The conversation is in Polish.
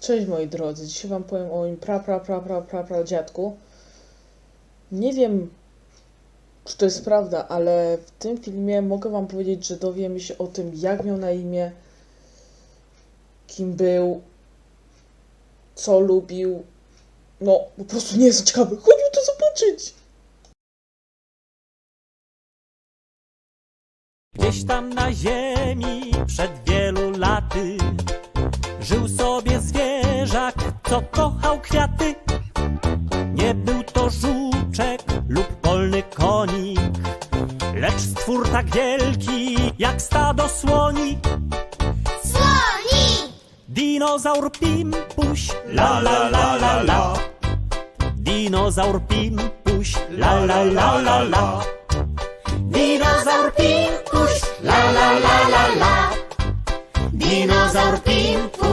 Cześć moi drodzy, dzisiaj wam powiem o moim pra pra pra pra pra pra dziadku. Nie wiem, czy to jest prawda, ale w tym filmie mogę wam powiedzieć, że dowiemy się o tym, jak miał na imię, kim był, co lubił. No, po prostu nie jest ciekawy. Chodźmy to zobaczyć! Gdzieś tam na ziemi przed wielu laty Żył sobie zwierzak, co kochał kwiaty. Nie był to żuczek lub polny konik Lecz stwór tak wielki jak stado słoni. Słoni! Dinozaur Pimpuś, la la la la la. Dinozaur Pimpuś, la la la la la. Dinozaur Pimpuś, la la la la la. Dinozaur Pimpuś